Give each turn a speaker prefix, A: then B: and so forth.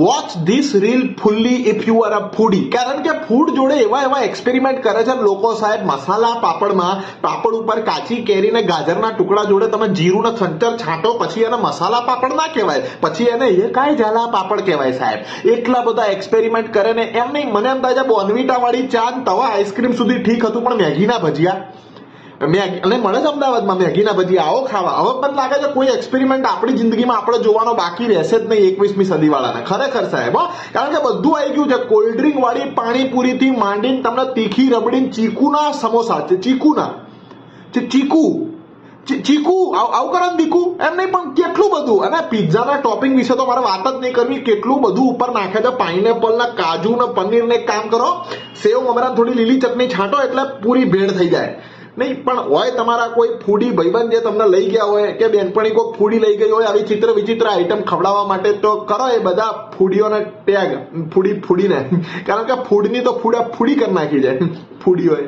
A: Watch this reel fully if you are a foodie કારણ કે food જોડે એવા એવા એક્સપેરિમેન્ટ કરે છે લોકો સાહેબ, મસાલા પાપડમાં, પાપડ ઉપર કાચી કેરીને ગાજરના ટુકડા જોડે તમે જીરુંનો સંચર છાંટો, પછી એને મસાલા પાપડ ના કહેવાય, પછી એને એ કાંઈ ઝાલા પાપડ કહેવાય સાહેબ. એટલા બધા એક્સપેરિમેન્ટ કરે ને એમ નહીં, મને એમ થાય છે બોનવીટા વાળી ચા તવા આઈસ્ક્રીમ સુધી ઠીક હતું, પણ મેગીના ભજીયા. મેગી અને મળે છે અમદાવાદમાં મેગીના ભજીયા આવો ખાવા. હવે પણ લાગે છે કોઈ એક્સપેરિમેન્ટ આપણી જિંદગીમાં આપણે જોવાનો બાકી રહેશે જ નહીં એકવીસમી સદીવાળાને. ખરેખર સાહેબ કારણ કે બધું આવી ગયું છે. કોલ્ડ ડ્રિંક વાળી પાણીપુરીથી માંડીને તમને તીખી રબડીને ચીકુના સમોસા. છે ચીકુના. ચીકુ. ચીકુ. આવું કરો ને દીકુ. એમ નહીં, પણ કેટલું બધું? અને પિઝાના ટોપિંગ વિશે તો મારે વાત જ નહીં કરવી. કેટલું બધું ઉપર નાખે છે? પાઇનેપલ ને કાજુ ને પનીર ને એક કામ કરો. સેવ, મમરા થોડી લીલી ચટણી છાંટો એટલે પૂરી ભેળ થઈ જાય. નહીં, પણ હોય તમારા કોઈ ફૂડી ભાઈબંધ જે તમને લઈ ગયા હોય કે બેનપણી કોઈ ફૂડી લઈ ગઈ હોય, આવી ચિત્ર વિચિત્ર આઈટમ ખવડાવવા માટે, તો કરો એ બધા ફૂડીઓને ટેગ ફૂડી ફૂડીને. કારણ કે ફૂડની તો ફૂડા ફૂડી કરી નાખી જાય ફૂડીઓએ.